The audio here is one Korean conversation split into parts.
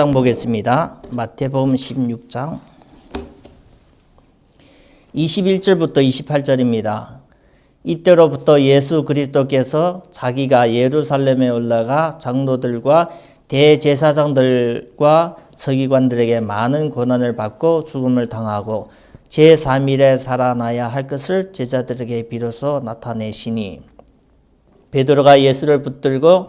장 보겠습니다. 마태복음 16장 21절부터 28절입니다. 이때로부터 예수 그리스도께서 자기가 예루살렘에 올라가 장로들과 대제사장들과 서기관들에게 많은 고난을 받고 죽음을 당하고 제3일에 살아나야 할 것을 제자들에게 비로소 나타내시니 베드로가 예수를 붙들고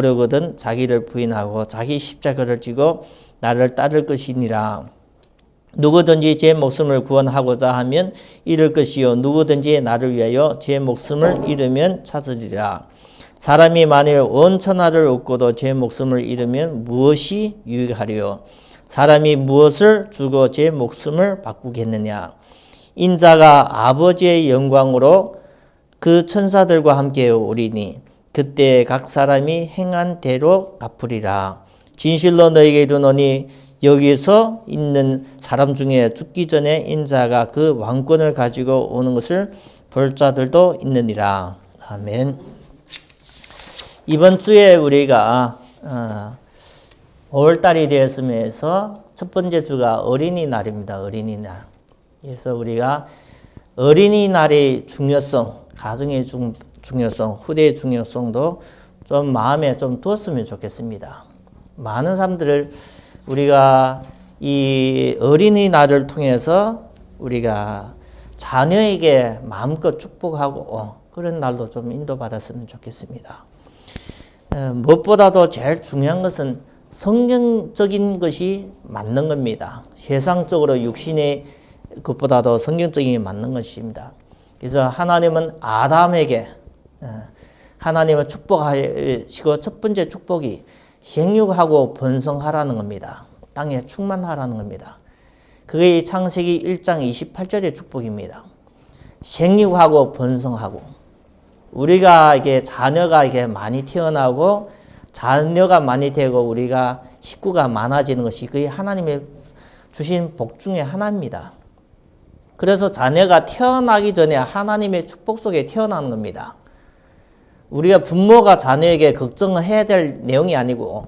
려거든 자기를 부인하고 자기 십자가를 지고 나를 따를 것이니라. 누구든지 제 목숨을 구원하고자 하면 잃을 것이요 누구든지 나를 위하여 제 목숨을 잃으면 찾으리라. 사람이 만일 온 천하를 얻고도 제 목숨을 잃으면 무엇이 유익하리요? 사람이 무엇을 주고 제 목숨을 바꾸겠느냐? 인자가 아버지의 영광으로 그 천사들과 함께 오리니 그때 각 사람이 행한 대로 갚으리라. 진실로 너에게 이르노니 여기서 있는 사람 중에 죽기 전에 인자가 그 왕권을 가지고 오는 것을 볼 자들도 있느니라. 아멘. 이번 주에 우리가 어, 5월달이 되었으면서 첫 번째 주가 어린이날입니다. 어린이날. 그래서 우리가 어린이날의 중요성, 가정의 중, 중요성, 후대의 중요성도 좀 마음에 좀 두었으면 좋겠습니다. 많은 사람들을 우리가 이 어린이날을 통해서 우리가 자녀에게 마음껏 축복하고 그런 날로 좀 인도받았으면 좋겠습니다. 어, 무엇보다도 제일 중요한 것은 성경적인 것이 맞는 겁니다. 세상적으로 육신의 것보다도 성경적인 게 맞는 것입니다. 그래서 하나님은 아담에게 어, 하나님을 축복하시고 첫 번째 축복이 생육하고 번성하라는 겁니다. 땅에 충만하라는 겁니다. 그게 창세기 1장 28절의 축복입니다. 생육하고 번성하고 우리가 이게 자녀가 이게 많이 태어나고 자녀가 많이 되고 우리가 식구가 많아지는 것이 그게 하나님의 주신 복 중에 하나입니다. 그래서 자녀가 태어나기 전에 하나님의 축복 속에 태어나는 겁니다. 우리가 부모가 자녀에게 걱정을 해야 될 내용이 아니고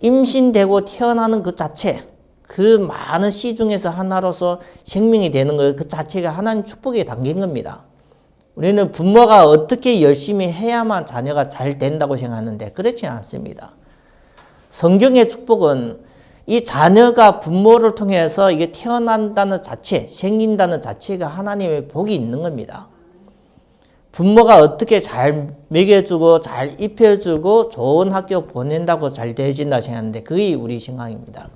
임신되고 태어나는 그 자체, 그 많은 씨 중에서 하나로서 생명이 되는 것, 그 자체가 하나님 축복에 담긴 겁니다. 우리는 부모가 어떻게 열심히 해야만 자녀가 잘 된다고 생각하는데 그렇지 않습니다. 성경의 축복은 이 자녀가 부모를 통해서 이게 태어난다는 자체, 생긴다는 자체가 하나님의 복이 있는 겁니다. 부모가 어떻게 잘 먹여주고 잘 입혀주고 좋은 학교 보낸다고 잘 되어진다 생각하는데 그게 우리 생각입니다.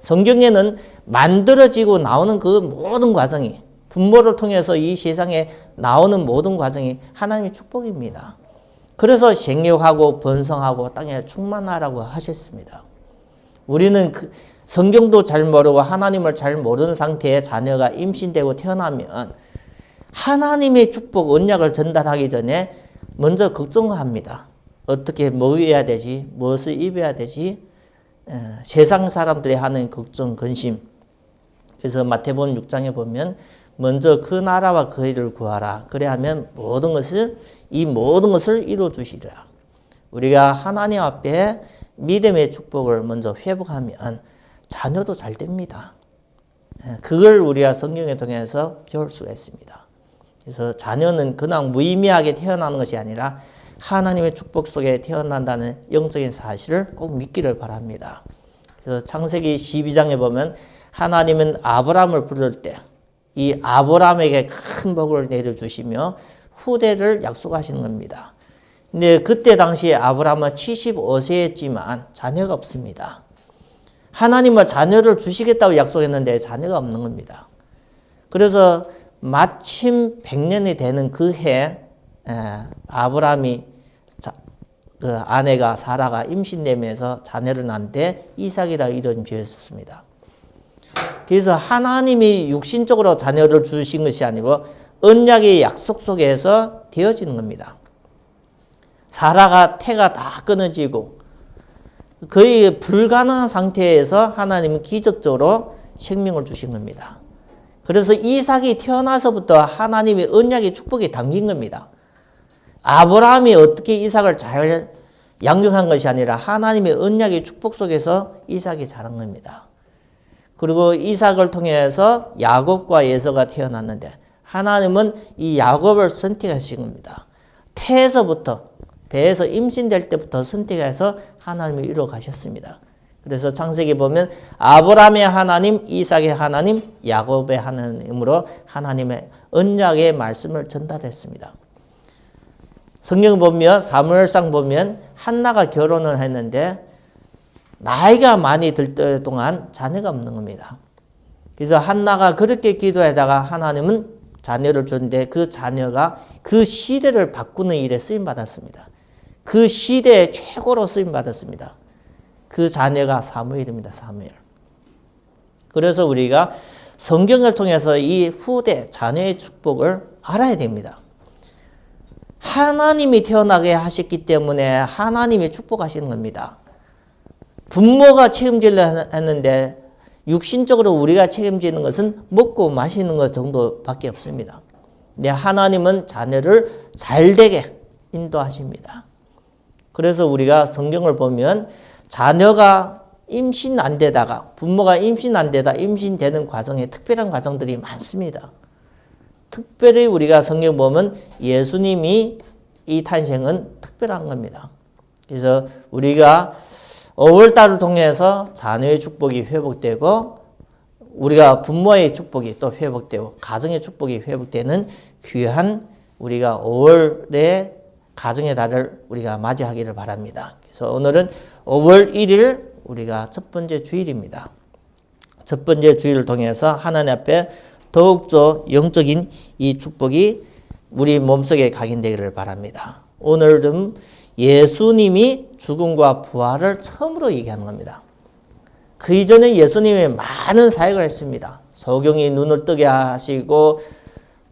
성경에는 만들어지고 나오는 그 모든 과정이 부모를 통해서 이 세상에 나오는 모든 과정이 하나님의 축복입니다. 그래서 생육하고 번성하고 땅에 충만하라고 하셨습니다. 우리는 그 성경도 잘 모르고 하나님을 잘 모르는 상태에 자녀가 임신되고 태어나면 하나님의 축복, 언약을 전달하기 전에 먼저 걱정합니다. 어떻게 먹여야 되지? 무엇을 입어야 되지? 세상 사람들이 하는 걱정, 근심. 그래서 마태복음 6장에 보면 먼저 그 나라와 그 일을 구하라. 그래 하면 모든 것을 이 모든 것을 이루어 주시리라. 우리가 하나님 앞에 믿음의 축복을 먼저 회복하면 자녀도 잘 됩니다. 그걸 우리가 성경에 통해서 배울 수가 있습니다. 그래서 자녀는 그냥 무의미하게 태어나는 것이 아니라 하나님의 축복 속에 태어난다는 영적인 사실을 꼭 믿기를 바랍니다. 그래서 창세기 12장에 보면 하나님은 아브라함을 부를 때 이 아브라함에게 큰 복을 내려주시며 후대를 약속하시는 겁니다. 근데 그때 당시에 아브라함은 75세였지만 자녀가 없습니다. 하나님은 자녀를 주시겠다고 약속했는데 자녀가 없는 겁니다. 그래서 마침 100년이 되는 그 해, 아브라함이 그 아내가 사라가 임신되면서 자녀를 낳는데 이삭이라 이름 지었습니다. 그래서 하나님이 육신적으로 자녀를 주신 것이 아니고 언약의 약속 속에서 되어지는 겁니다. 사라가 태가 다 끊어지고 거의 불가능한 상태에서 하나님은 기적적으로 생명을 주신 겁니다. 그래서 이삭이 태어나서부터 하나님의 언약의 축복이 담긴 겁니다. 아브라함이 어떻게 이삭을 잘 양육한 것이 아니라 하나님의 언약의 축복 속에서 이삭이 자란 겁니다. 그리고 이삭을 통해서 야곱과 예서가 태어났는데 하나님은 이 야곱을 선택하신 겁니다. 태에서부터 배에서 임신될 때부터 선택해서 하나님을 이루어 가셨습니다. 그래서 창세기 보면 아브라함의 하나님, 이삭의 하나님, 야곱의 하나님으로 하나님의 언약의 말씀을 전달했습니다. 성경 보면 사무엘상 보면 한나가 결혼을 했는데 나이가 많이 들 동안 자녀가 없는 겁니다. 그래서 한나가 그렇게 기도하다가 하나님은 자녀를 줬는데 그 자녀가 그 시대를 바꾸는 일에 쓰임 받았습니다. 그 시대의 최고로 쓰임 받았습니다. 그 자녀가 사무엘입니다. 사무엘. 그래서 우리가 성경을 통해서 이 후대 자녀의 축복을 알아야 됩니다. 하나님이 태어나게 하셨기 때문에 하나님이 축복하시는 겁니다. 부모가 책임지려 했는데 육신적으로 우리가 책임지는 것은 먹고 마시는 것 정도밖에 없습니다. 근 하나님은 자녀를 잘 되게 인도하십니다. 그래서 우리가 성경을 보면 자녀가 임신 안 되다가 부모가 임신 안 되다 임신되는 과정에 특별한 과정들이 많습니다. 특별히 우리가 성경 보면 예수님이 이 탄생은 특별한 겁니다. 그래서 우리가 5월달을 통해서 자녀의 축복이 회복되고 우리가 부모의 축복이 또 회복되고 가정의 축복이 회복되는 귀한 우리가 5월의 가정의 달을 우리가 맞이하기를 바랍니다. 그래서 오늘은 5월 1일 우리가 첫 번째 주일입니다. 첫 번째 주일을 통해서 하나님 앞에 더욱더 영적인 이 축복이 우리 몸속에 각인되기를 바랍니다. 오늘은 예수님이 죽음과 부활을 처음으로 얘기하는 겁니다. 그 이전에 예수님이 많은 사역을 했습니다. 소경이 눈을 뜨게 하시고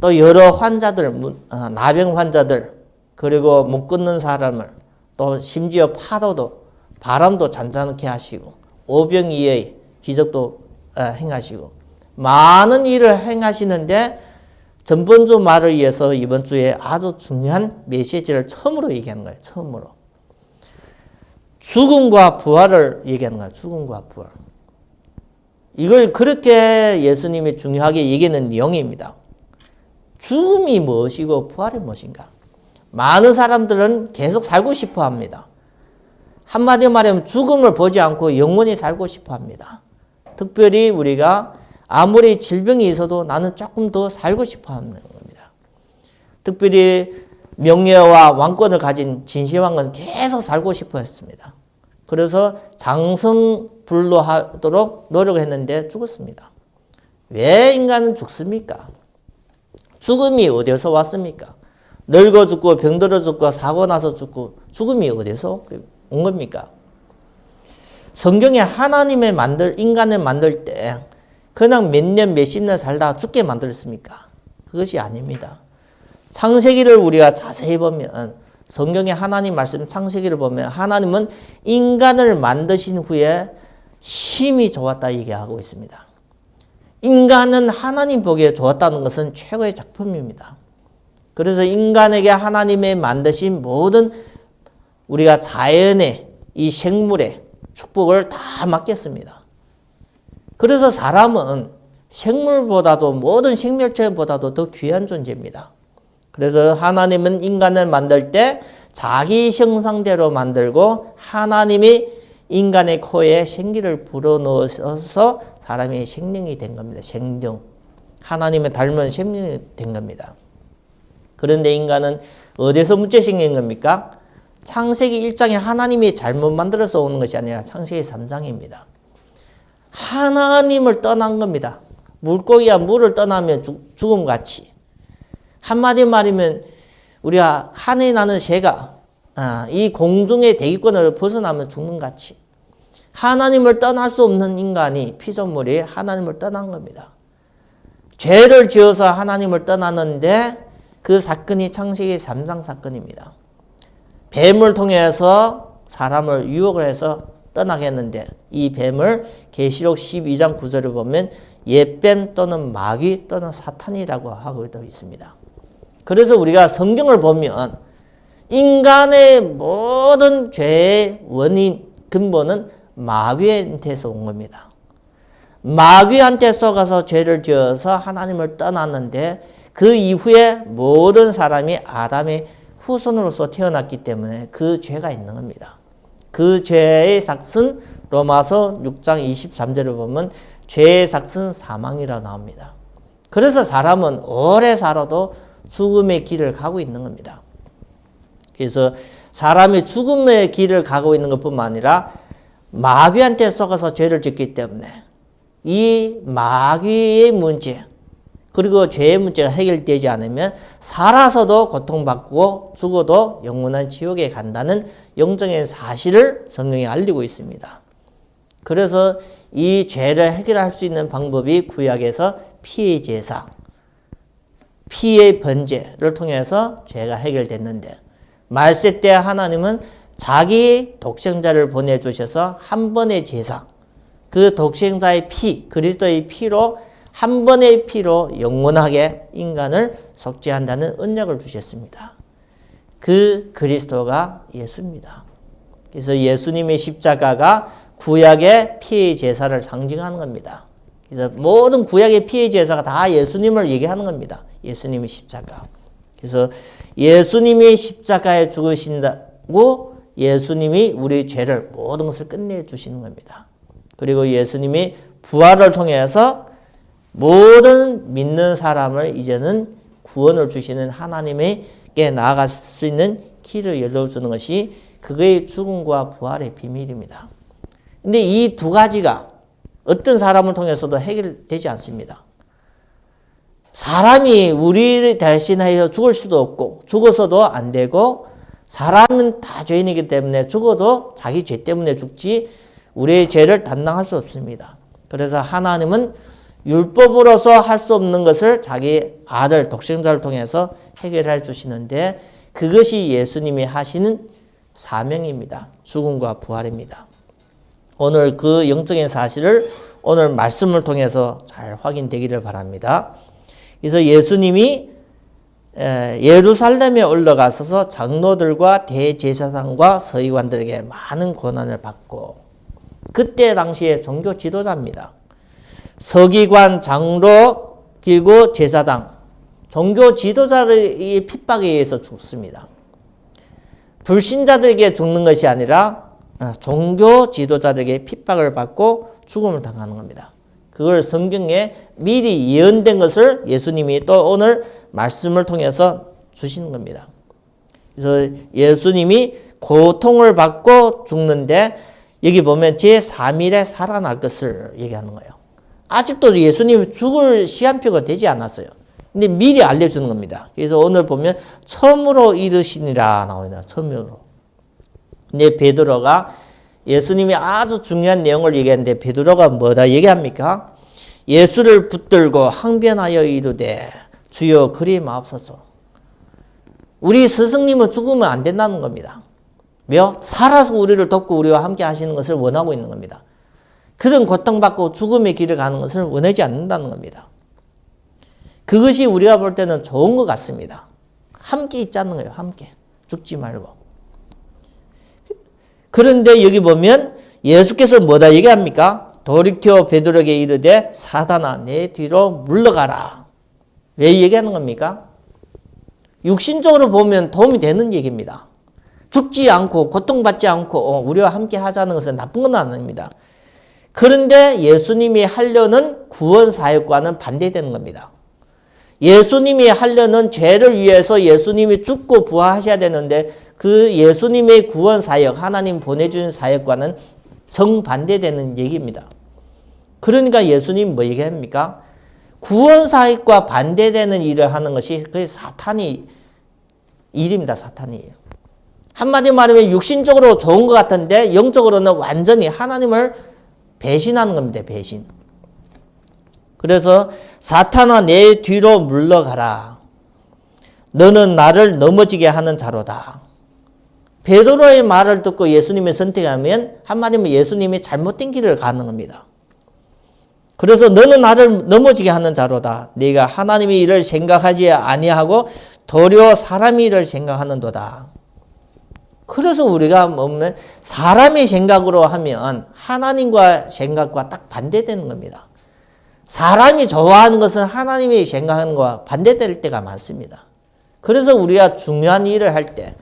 또 여러 환자들, 어, 나병 환자들, 그리고 못 걷는 사람을 또 심지어 파도도 바람도 잔잔하게 하시고 오병이의 기적도 어, 행하시고 많은 일을 행하시는데 전번주 말을 위해서 이번 주에 아주 중요한 메시지를 처음으로 얘기하는 거예요. 처음으로. 죽음과 부활을 얘기하는 거예요. 죽음과 부활. 이걸 그렇게 예수님이 중요하게 얘기하는 내용입니다. 죽음이 무엇이고 부활이 무엇인가? 많은 사람들은 계속 살고 싶어 합니다. 한마디로 말하면 죽음을 보지 않고 영원히 살고 싶어 합니다. 특별히 우리가 아무리 질병이 있어도 나는 조금 더 살고 싶어 하는 겁니다. 특별히 명예와 왕권을 가진 진시황은 계속 살고 싶어 했습니다. 그래서 장성불로하도록 노력을 했는데 죽었습니다. 왜 인간은 죽습니까? 죽음이 어디서 왔습니까? 늙어 죽고 병들어 죽고 사고 나서 죽고 죽음이 어디서 온 겁니까? 성경에 하나님의 만들 인간을 만들 때 그냥 몇 년, 몇십 년 살다 죽게 만들었습니까? 그것이 아닙니다. 창세기를 우리가 자세히 보면 성경의 하나님 말씀 창세기를 보면 하나님은 인간을 만드신 후에 심히 좋았다 얘기하고 있습니다. 인간은 하나님 보기에 좋았다는 것은 최고의 작품입니다. 그래서 인간에게 하나님의 만드신 모든 우리가 자연의 이 생물의 축복을 다 맡겼습니다. 그래서 사람은 생물보다도 모든 생명체보다도 더 귀한 존재입니다. 그래서 하나님은 인간을 만들 때 자기 형상대로 만들고 하나님이 인간의 코에 생기를 불어넣어서 사람이 생명이 된 겁니다. 생명. 하나님의 닮은 생명이 된 겁니다. 그런데 인간은 어디서 문제 생긴 겁니까? 창세기 1장에 하나님이 잘못 만들어서 오는 것이 아니라 창세기 3장입니다. 하나님을 떠난 겁니다. 물고기가 물을 떠나면 죽음같이. 한마디 말이면 우리가 하늘에 나는 새가 아, 이 공중의 대기권을 벗어나면 죽는 같이. 하나님을 떠날 수 없는 인간이 피조물이 하나님을 떠난 겁니다. 죄를 지어서 하나님을 떠났는데 그 사건이 창세기 3장 사건입니다. 뱀을 통해서 사람을 유혹을 해서 떠나게 했는데 이 뱀을 계시록 12장 9절을 보면 옛뱀 또는 마귀 또는 사탄이라고 하고 있습니다. 그래서 우리가 성경을 보면 인간의 모든 죄의 원인 근본은 마귀한테서 온 겁니다. 마귀한테 속아서 죄를 지어서 하나님을 떠났는데 그 이후에 모든 사람이 아담의 후손으로서 태어났기 때문에 그 죄가 있는 겁니다. 그 죄의 삭은 로마서 6장 23절을 보면 죄의 삭은 사망이라 나옵니다. 그래서 사람은 오래 살아도 죽음의 길을 가고 있는 겁니다. 그래서 사람이 죽음의 길을 가고 있는 것뿐만 아니라 마귀한테 속아서 죄를 짓기 때문에 이 마귀의 문제 그리고 죄의 문제가 해결되지 않으면 살아서도 고통받고 죽어도 영원한 지옥에 간다는 영적인 사실을 성경이 알리고 있습니다. 그래서 이 죄를 해결할 수 있는 방법이 구약에서 피의 제사, 피의 번제를 통해서 죄가 해결됐는데 말세 때 하나님은 자기 독생자를 보내주셔서 한 번의 제사, 그 독생자의 피, 그리스도의 피로 한 번의 피로 영원하게 인간을 속죄한다는 은약을 주셨습니다. 그 그리스도가 예수입니다. 그래서 예수님의 십자가가 구약의 피의 제사를 상징하는 겁니다. 그래서 모든 구약의 피의 제사가 다 예수님을 얘기하는 겁니다. 예수님의 십자가. 그래서 예수님이 십자가에 죽으신다고 예수님이 우리 죄를 모든 것을 끝내 주시는 겁니다. 그리고 예수님이 부활을 통해서 모든 믿는 사람을 이제는 구원을 주시는 하나님에게 나아갈 수 있는 길을 열어주는 것이 그의 죽음과 부활의 비밀입니다. 근데 이 두 가지가 어떤 사람을 통해서도 해결되지 않습니다. 사람이 우리를 대신하여 죽을 수도 없고 죽어서도 안 되고 사람은 다 죄인이기 때문에 죽어도 자기 죄 때문에 죽지 우리의 죄를 담당할 수 없습니다. 그래서 하나님은 율법으로서 할 수 없는 것을 자기 아들 독생자를 통해서 해결해 주시는데 그것이 예수님이 하시는 사명입니다. 죽음과 부활입니다. 오늘 그 영적인 사실을 오늘 말씀을 통해서 잘 확인되기를 바랍니다. 그래서 예수님이 예루살렘에 올라가서 장로들과 대제사장과 서기관들에게 많은 고난을 받고 그때 당시에 종교 지도자입니다. 서기관, 장로, 그리고 제사장, 종교 지도자의 핍박에 의해서 죽습니다. 불신자들에게 죽는 것이 아니라 아, 종교 지도자들에게 핍박을 받고 죽음을 당하는 겁니다. 그걸 성경에 미리 예언된 것을 예수님이 또 오늘 말씀을 통해서 주시는 겁니다. 그래서 예수님이 고통을 받고 죽는데 여기 보면 제3일에 살아날 것을 얘기하는 거예요. 아직도 예수님이 죽을 시한표가 되지 않았어요. 근데 미리 알려주는 겁니다. 그래서 오늘 보면 처음으로 이르시니라 나옵니다. 처음으로. 근데 베드로가 예수님이 아주 중요한 내용을 얘기했는데 베드로가 뭐다 얘기합니까? 예수를 붙들고 항변하여 이르되 주여 그리 마옵소서. 우리 스승님은 죽으면 안 된다는 겁니다. 며 살아서 우리를 돕고 우리와 함께 하시는 것을 원하고 있는 겁니다. 그런 고통받고 죽음의 길을 가는 것을 원하지 않는다는 겁니다. 그것이 우리가 볼 때는 좋은 것 같습니다. 함께 있자는 거예요. 함께. 죽지 말고. 그런데 여기 보면 예수께서 뭐다 얘기합니까? 돌이켜 베드로에게 이르되 사단아 내 뒤로 물러가라. 왜 얘기하는 겁니까? 육신적으로 보면 도움이 되는 얘기입니다. 죽지 않고 고통받지 않고 어, 우리와 함께 하자는 것은 나쁜 건 아닙니다. 그런데 예수님이 하려는 구원 사역과는 반대되는 겁니다. 예수님이 하려는 죄를 위해서 예수님이 죽고 부활하셔야 되는데 그 예수님의 구원 사역, 하나님 보내주는 사역과는 정반대되는 얘기입니다. 그러니까 예수님 뭐 얘기합니까? 구원 사역과 반대되는 일을 하는 것이 그 사탄이 일입니다. 사탄이. 한마디 말하면 육신적으로 좋은 것 같은데 영적으로는 완전히 하나님을 배신하는 겁니다. 배신. 그래서 사탄아 내 뒤로 물러가라. 너는 나를 넘어지게 하는 자로다. 베드로의 말을 듣고 예수님을 선택하면 한마디면 예수님이 잘못된 길을 가는 겁니다. 그래서 너는 나를 넘어지게 하는 자로다. 네가 하나님의 일을 생각하지 아니하고 도리어 사람의 일을 생각하는도다. 그래서 우리가 보면 사람의 생각으로 하면 하나님과 생각과 딱 반대되는 겁니다. 사람이 좋아하는 것은 하나님이 생각하는 것과 반대될 때가 많습니다. 그래서 우리가 중요한 일을 할 때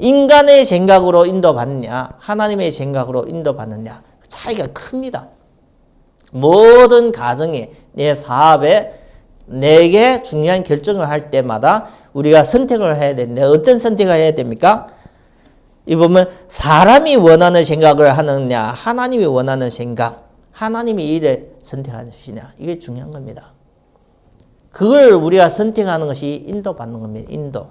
인간의 생각으로 인도받느냐 하나님의 생각으로 인도받느냐 차이가 큽니다. 모든 가정에 내 사업에 내게 중요한 결정을 할 때마다 우리가 선택을 해야 되는데 어떤 선택을 해야 됩니까? 이 보면 사람이 원하는 생각을 하느냐 하나님이 원하는 생각 하나님이 일을 선택하시냐 이게 중요한 겁니다. 그걸 우리가 선택하는 것이 인도받는 겁니다. 인도.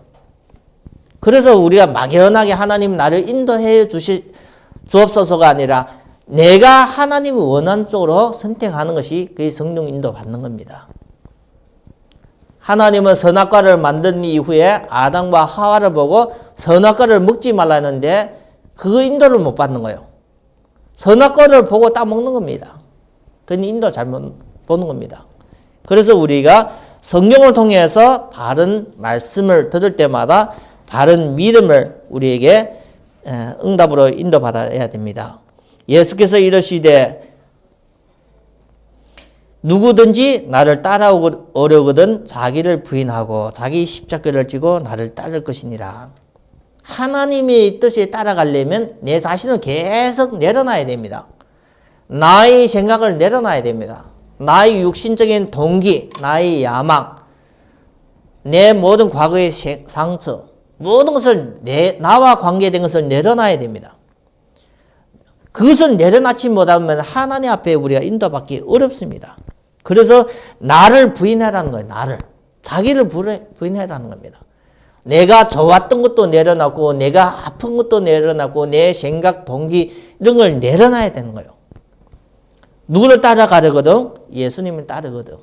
그래서 우리가 막연하게 하나님 나를 인도해 주시 주옵소서가 아니라 내가 하나님이 원하는 쪽으로 선택하는 것이 그의 성령 인도 받는 겁니다. 하나님은 선악과를 만든 이후에 아담과 하와를 보고 선악과를 먹지 말라 했는데 그 인도를 못 받는 거예요. 선악과를 보고 따먹는 겁니다. 그 인도 잘못 보는 겁니다. 그래서 우리가 성경을 통해서 바른 말씀을 들을 때마다 바른 믿음을 우리에게 응답으로 인도받아야 됩니다. 예수께서 이러시되 누구든지 나를 따라오려거든 자기를 부인하고 자기 십자가를 지고 나를 따를 것이니라. 하나님의 뜻에 따라가려면 내 자신을 계속 내려놔야 됩니다. 나의 생각을 내려놔야 됩니다. 나의 육신적인 동기, 나의 야망, 내 모든 과거의 상처, 모든 것을 내, 나와 관계된 것을 내려놔야 됩니다. 그것을 내려놓지 못하면 하나님 앞에 우리가 인도받기 어렵습니다. 그래서 나를 부인하라는 거예요. 나를. 자기를 부인하라는 겁니다. 내가 좋았던 것도 내려놓고 내가 아픈 것도 내려놓고 내 생각, 동기 이런 걸 내려놔야 되는 거예요. 누구를 따라가려거든? 예수님을 따르거든.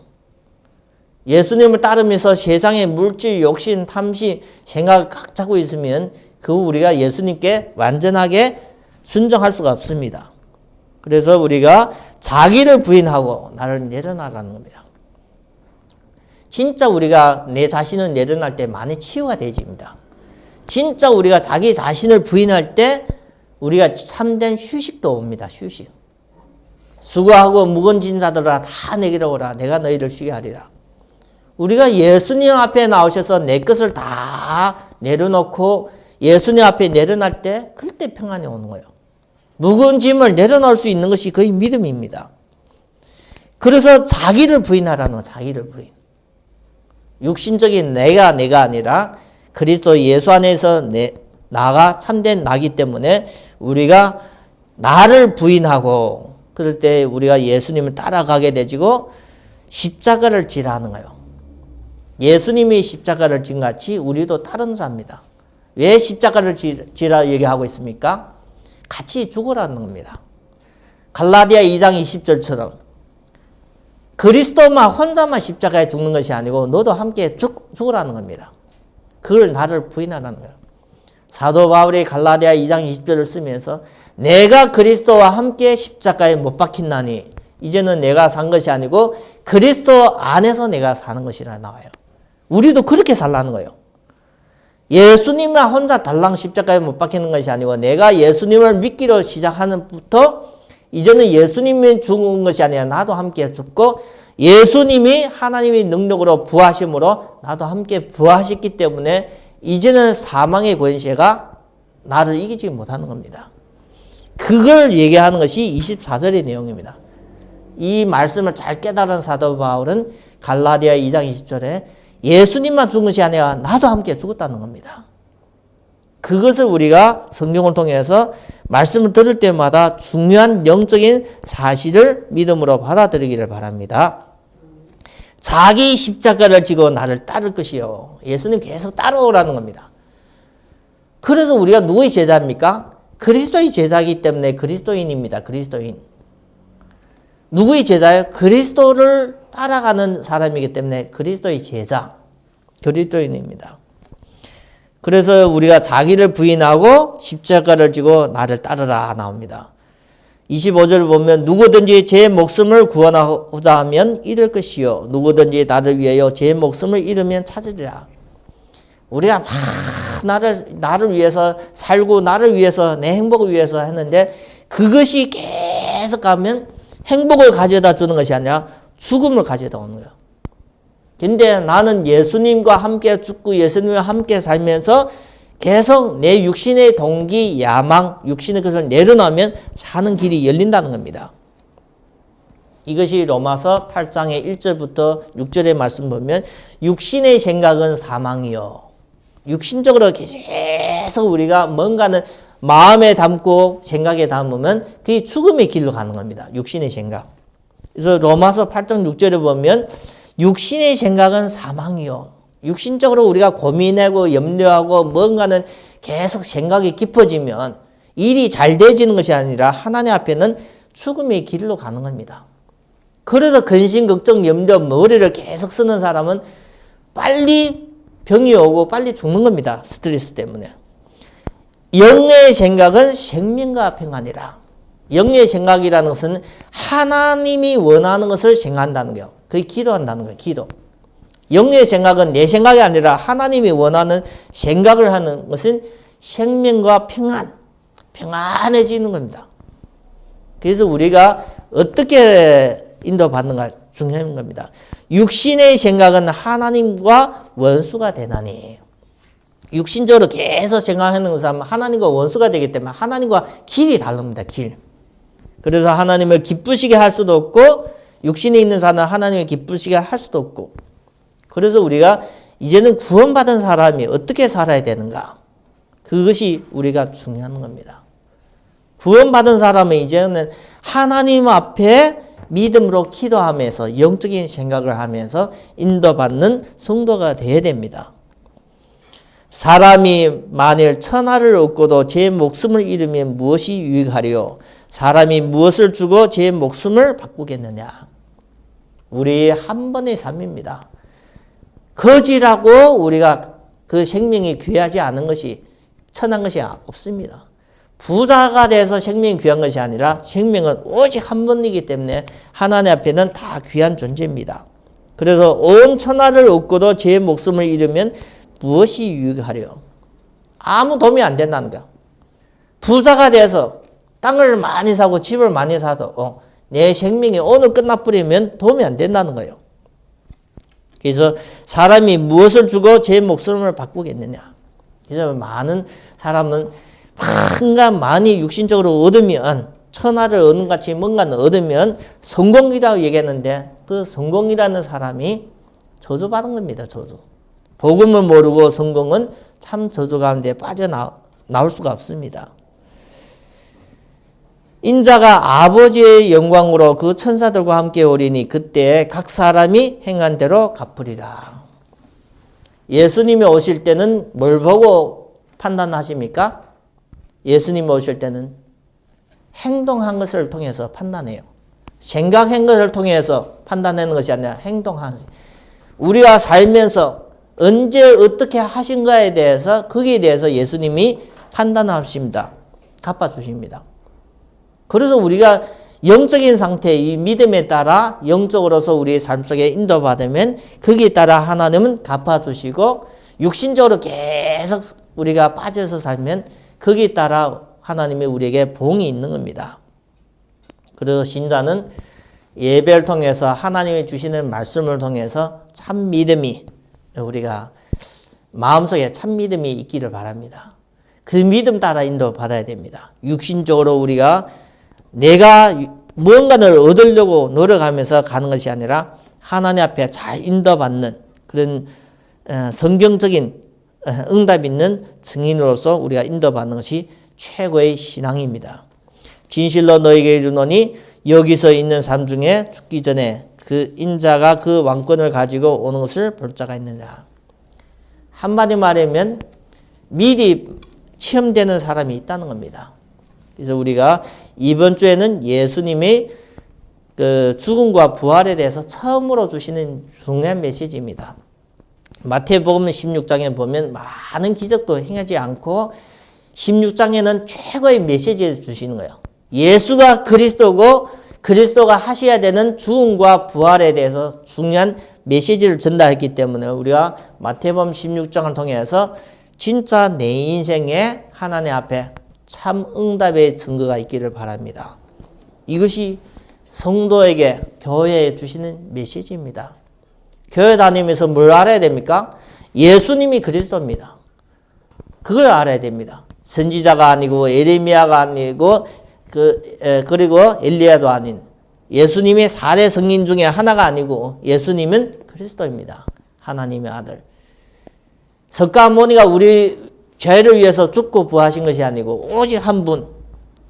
예수님을 따르면서 세상의 물질, 욕심, 탐심, 생각을 각 잡고 있으면 그 우리가 예수님께 완전하게 순종할 수가 없습니다. 그래서 우리가 자기를 부인하고 나를 내려놔라는 겁니다. 진짜 우리가 내 자신을 내려놓을 때 많이 치유가 되집니다. 진짜 우리가 자기 자신을 부인할 때 우리가 참된 휴식도 옵니다. 휴식. 수고하고 무거운 자들아 다 내게로 오라. 내가 너희를 쉬게 하리라. 우리가 예수님 앞에 나오셔서 내 것을 다 내려놓고 예수님 앞에 내려놓을 때 그때 평안이 오는 거예요. 무거운 짐을 내려놓을 수 있는 것이 거의 믿음입니다. 그래서 자기를 부인하라는 거, 자기를 부인. 육신적인 내가 내가 아니라 그리스도 예수 안에서 내, 나가 참된 나기 때문에 우리가 나를 부인하고 그럴 때 우리가 예수님을 따라가게 되지고 십자가를 지라는 거예요. 예수님이 십자가를 진 같이 우리도 다른 자입니다. 왜 십자가를 지라 얘기하고 있습니까? 같이 죽으라는 겁니다. 갈라디아 2장 20절처럼 그리스도만 혼자만 십자가에 죽는 것이 아니고 너도 함께 죽, 죽으라는 겁니다. 그걸 나를 부인하라는 거예요. 사도 바울이 갈라디아 2장 20절을 쓰면서 내가 그리스도와 함께 십자가에 못 박힌나니 이제는 내가 산 것이 아니고 그리스도 안에서 내가 사는 것이라 나와요. 우리도 그렇게 살라는 거예요. 예수님만 혼자 달랑 십자가에 못 박히는 것이 아니고 내가 예수님을 믿기로 시작하는 부터 이제는 예수님이 죽은 것이 아니라 나도 함께 죽고 예수님이 하나님의 능력으로 부하심으로 나도 함께 부하셨기 때문에 이제는 사망의 권세가 나를 이기지 못하는 겁니다. 그걸 얘기하는 것이 24절의 내용입니다. 이 말씀을 잘 깨달은 사도 바울은 갈라디아 2장 20절에 예수님만 죽은 것이 아니라 나도 함께 죽었다는 겁니다. 그것을 우리가 성경을 통해서 말씀을 들을 때마다 중요한 영적인 사실을 믿음으로 받아들이기를 바랍니다. 자기 십자가를 지고 나를 따를 것이요. 예수님 계속 따라오라는 겁니다. 그래서 우리가 누구의 제자입니까? 그리스도의 제자이기 때문에 그리스도인입니다. 그리스도인. 누구의 제자예요? 그리스도를 따라가는 사람이기 때문에 그리스도의 제자. 그리스도인입니다. 그래서 우리가 자기를 부인하고 십자가를 지고 나를 따르라 나옵니다. 25절 보면 누구든지 제 목숨을 구원하고자 하면 잃을 것이요 누구든지 나를 위하여 제 목숨을 잃으면 찾으리라. 우리가 막 나를 나를 위해서 살고 나를 위해서 내 행복을 위해서 했는데 그것이 계속 가면 행복을 가져다 주는 것이 아니라 죽음을 가져다 오는 거예요. 근데 나는 예수님과 함께 죽고 예수님과 함께 살면서 계속 내 육신의 동기, 야망, 육신의 것을 내려놓으면 사는 길이 열린다는 겁니다. 이것이 로마서 8장의 1절부터 6절의 말씀 보면 육신의 생각은 사망이요. 육신적으로 계속 우리가 뭔가는 마음에 담고 생각에 담으면 그게 죽음의 길로 가는 겁니다. 육신의 생각. 그래서 로마서 8장 6절에 보면 육신의 생각은 사망이요. 육신적으로 우리가 고민하고 염려하고 뭔가는 계속 생각이 깊어지면 일이 잘 되지는 것이 아니라 하나님 앞에는 죽음의 길로 가는 겁니다. 그래서 근심, 걱정, 염려, 머리를 계속 쓰는 사람은 빨리 병이 오고 빨리 죽는 겁니다. 스트레스 때문에. 영의 생각은 생명과 평안이라. 영의 생각이라는 것은 하나님이 원하는 것을 생각한다는 거예요. 그게 기도한다는 거예요. 기도. 영의 생각은 내 생각이 아니라 하나님이 원하는 생각을 하는 것은 생명과 평안, 평안해지는 겁니다. 그래서 우리가 어떻게 인도받는가 중요한 겁니다. 육신의 생각은 하나님과 원수가 되나니. 육신적으로 계속 생각하는 사람은 하나님과 원수가 되기 때문에 하나님과 길이 다릅니다. 길. 그래서 하나님을 기쁘시게 할 수도 없고 육신에 있는 사람은 하나님을 기쁘시게 할 수도 없고 그래서 우리가 이제는 구원받은 사람이 어떻게 살아야 되는가? 그것이 우리가 중요한 겁니다. 구원받은 사람은 이제는 하나님 앞에 믿음으로 기도하면서 영적인 생각을 하면서 인도받는 성도가 되어야 됩니다. 사람이 만일 천하를 얻고도 제 목숨을 잃으면 무엇이 유익하리요? 사람이 무엇을 주고 제 목숨을 바꾸겠느냐? 우리 한 번의 삶입니다. 거지라고 우리가 그 생명이 귀하지 않은 것이 천한 것이 없습니다. 부자가 돼서 생명이 귀한 것이 아니라 생명은 오직 한 번이기 때문에 하나님 앞에는 다 귀한 존재입니다. 그래서 온 천하를 얻고도 제 목숨을 잃으면 무엇이 유익하려? 아무 도움이 안 된다는 거야. 부자가 돼서 땅을 많이 사고 집을 많이 사도 어, 내 생명이 오늘 끝나버리면 도움이 안 된다는 거예요. 그래서 사람이 무엇을 주고 제 목숨을 바꾸겠느냐. 그래서 많은 사람은 뭔가 많이 육신적으로 얻으면 천하를 얻는 같이 뭔가는 얻으면 성공이라고 얘기했는데 그 성공이라는 사람이 저주받은 겁니다. 저주. 복음을 모르고 성공은 참 저주 가운데 빠져나올 수가 없습니다. 인자가 아버지의 영광으로 그 천사들과 함께 오리니 그때 각 사람이 행한 대로 갚으리라. 예수님이 오실 때는 뭘 보고 판단하십니까? 예수님이 오실 때는 행동한 것을 통해서 판단해요. 생각한 것을 통해서 판단하는 것이 아니라 행동한 우리가 살면서 언제 어떻게 하신가에 대해서 거기에 대해서 예수님이 판단하십니다. 갚아주십니다. 그래서 우리가 영적인 상태, 이 믿음에 따라 영적으로서 우리의 삶 속에 인도받으면 거기에 따라 하나님은 갚아주시고 육신적으로 계속 우리가 빠져서 살면 거기에 따라 하나님이 우리에게 봉이 있는 겁니다. 그래서 신자는 예배를 통해서 하나님이 주시는 말씀을 통해서 참 믿음이 우리가 마음속에 참 믿음이 있기를 바랍니다. 그 믿음 따라 인도 받아야 됩니다. 육신적으로 우리가 내가 무언가를 얻으려고 노력하면서 가는 것이 아니라 하나님 앞에 잘 인도받는 그런 어, 성경적인 어, 응답 있는 증인으로서 우리가 인도받는 것이 최고의 신앙입니다. 진실로 너에게 이르노니 여기서 있는 삶 중에 죽기 전에 그 인자가 그 왕권을 가지고 오는 것을 볼 자가 있느냐. 한마디 말하면 미리 체험되는 사람이 있다는 겁니다. 그래서 우리가 이번 주에는 예수님이 그 죽음과 부활에 대해서 처음으로 주시는 중요한 메시지입니다. 마태복음 16장에 보면 많은 기적도 행하지 않고 16장에는 최고의 메시지를 주시는 거예요. 예수가 그리스도고 그리스도가 하셔야 되는 죽음과 부활에 대해서 중요한 메시지를 전달했기 때문에 우리가 마태복음 16장을 통해서 진짜 내 인생에 하나님 앞에 참 응답의 증거가 있기를 바랍니다. 이것이 성도에게 교회에 주시는 메시지입니다. 교회 다니면서 뭘 알아야 됩니까? 예수님이 그리스도입니다. 그걸 알아야 됩니다. 선지자가 아니고 에레미야가 아니고 그 에, 그리고 엘리야도 아닌 예수님의 사대 성인 중에 하나가 아니고 예수님은 그리스도입니다. 하나님의 아들. 석가모니가 우리 죄를 위해서 죽고 부하신 것이 아니고 오직 한 분,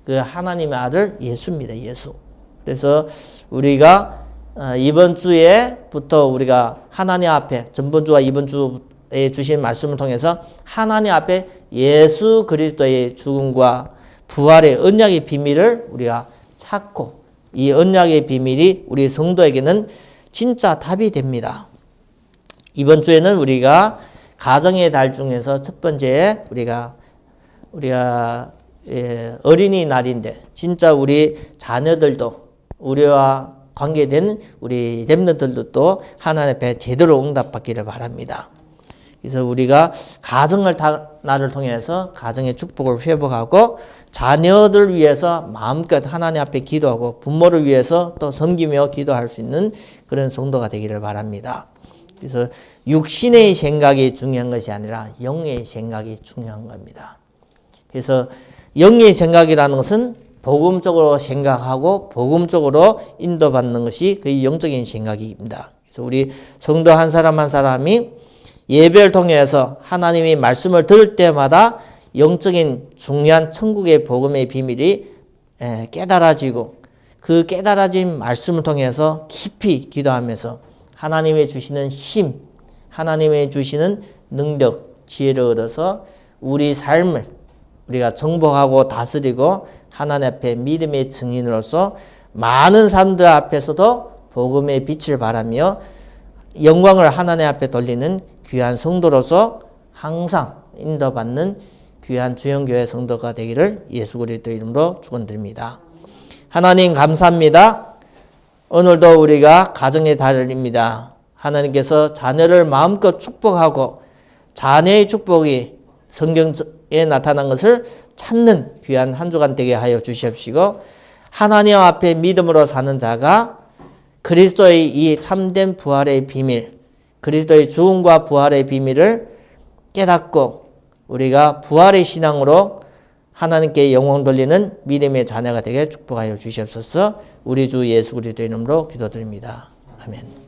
그 하나님의 아들 예수입니다. 예수. 그래서 우리가 어, 이번 주에부터 우리가 하나님 앞에 전번 주와 이번 주에 주신 말씀을 통해서 하나님 앞에 예수 그리스도의 죽음과 부활의 언약의 비밀을 우리가 찾고 이 언약의 비밀이 우리 성도에게는 진짜 답이 됩니다. 이번 주에는 우리가 가정의 달 중에서 첫 번째 우리가 우리가 예, 어린이 날인데 진짜 우리 자녀들도 우리와 관계된 우리 렘너들도 또 하나님 앞에 제대로 응답받기를 바랍니다. 그래서 우리가 가정을 다, 나를 통해서 가정의 축복을 회복하고 자녀들 위해서 마음껏 하나님 앞에 기도하고 부모를 위해서 또 섬기며 기도할 수 있는 그런 성도가 되기를 바랍니다. 그래서 육신의 생각이 중요한 것이 아니라 영의 생각이 중요한 겁니다. 그래서 영의 생각이라는 것은 복음적으로 생각하고 복음적으로 인도받는 것이 그 영적인 생각입니다. 그래서 우리 성도 한 사람 한 사람이 예배를 통해서 하나님의 말씀을 들을 때마다 영적인 중요한 천국의 복음의 비밀이 깨달아지고 그 깨달아진 말씀을 통해서 깊이 기도하면서 하나님의 주시는 힘, 하나님의 주시는 능력, 지혜를 얻어서 우리 삶을 우리가 정복하고 다스리고 하나님 앞에 믿음의 증인으로서 많은 사람들 앞에서도 복음의 빛을 바라며 영광을 하나님 앞에 돌리는 귀한 성도로서 항상 인도받는 귀한 주영교회 성도가 되기를 예수 그리스도 이름으로 축원드립니다. 하나님 감사합니다. 오늘도 우리가 가정의 달입니다. 하나님께서 자녀를 마음껏 축복하고 자녀의 축복이 성경에 나타난 것을 찾는 귀한 한 주간 되게 하여 주시옵시고 하나님 앞에 믿음으로 사는 자가 그리스도의 이 참된 부활의 비밀, 그리스도의 죽음과 부활의 비밀을 깨닫고 우리가 부활의 신앙으로 하나님께 영광 돌리는 믿음의 자녀가 되게 축복하여 주시옵소서. 우리 주 예수 그리스도 이름으로 기도드립니다. 아멘.